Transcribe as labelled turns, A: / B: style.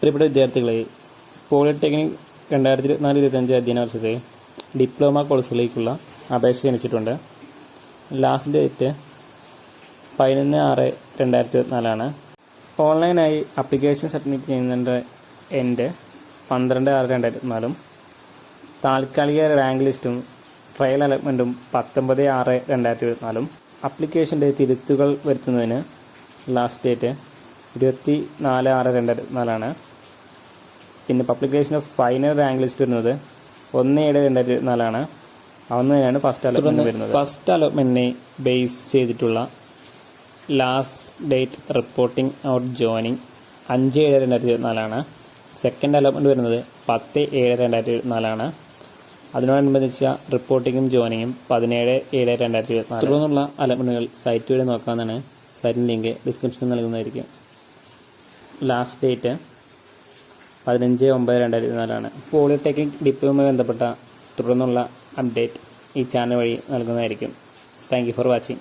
A: പ്രിയപ്പെട്ട വിദ്യാർത്ഥികളെ പോളിടെക്നിക് രണ്ടായിരത്തി ഇരുപത്തിനാല് ഇരുപത്തഞ്ച് അധ്യയന വർഷത്തെ ഡിപ്ലോമ കോഴ്സുകളിലേക്കുള്ള അപേക്ഷ ക്ഷണിച്ചിട്ടുണ്ട്. ലാസ്റ്റ് ഡേറ്റ് പതിനൊന്ന് ആറ് രണ്ടായിരത്തി ഇരുപത്തിനാലാണ് ഓൺലൈനായി അപ്ലിക്കേഷൻ സബ്മിറ്റ് ചെയ്യുന്നതിന്റെ എന്റെ പന്ത്രണ്ട് ആറ് രണ്ടായിരത്തി ഇരുപത്തിനാലും താൽക്കാലിക റാങ്ക് ലിസ്റ്റും ട്രയൽ അലോട്ട്മെന്റും പത്തൊമ്പത് ആറ് രണ്ടായിരത്തി ഇരുപത്തിനാലും അപ്ലിക്കേഷന്റെ തിരുത്തുകൾ വരുത്തുന്നതിന് ലാസ്റ്റ് ഡേറ്റ് ഇരുപത്തി നാല് ആറ് രണ്ടായിരത്തി ഇരുപത്തിനാലാണ് പിന്നെ publication of final rank list വരുന്നത് ഒന്ന് ഏഴ് രണ്ടായിരത്തി നാലാണ് അന്ന് തന്നെയാണ് ഫസ്റ്റ് അലോട്ട്മെന്റ് വരുന്നത്. ഫസ്റ്റ് അലോട്ട്മെന്റിനെ ബേസ് ചെയ്തിട്ടുള്ള last date reporting out joining അഞ്ച് ഏഴ് രണ്ടായിരത്തി ഇരുപത്തിനാലാണ് സെക്കൻഡ് അലോട്ട്മെന്റ് വരുന്നത് പത്ത് ഏഴ് രണ്ടായിരത്തി ഇരുപത്തിനാലാണ് അതിനോടനുബന്ധിച്ച റിപ്പോർട്ടിങ്ങും ജോയിനിങ്ങും പതിനേഴ് ഏഴ് രണ്ടായിരത്തി ഇരുപത്തിനാല് തുടർന്നുള്ള അലോട്ട്മെന്റുകൾ സൈറ്റ് വഴി നോക്കാമെന്നാണ് സൈറ്റിന്റെ ലിങ്ക് ഡിസ്ക്രിപ്ഷനിൽ നൽകുന്നതായിരിക്കും. ലാസ്റ്റ് ഡേറ്റ് പതിനഞ്ച് ഒമ്പത് രണ്ടായിരത്തി ഇരുപത്തിനാലാണ് പോളിടെക്നിക് ഡിപ്ലോമയുമായി ബന്ധപ്പെട്ട തുടർന്നുള്ള അപ്ഡേറ്റ് ഈ ചാനൽ വഴി നൽകുന്നതായിരിക്കും. Thank you for watching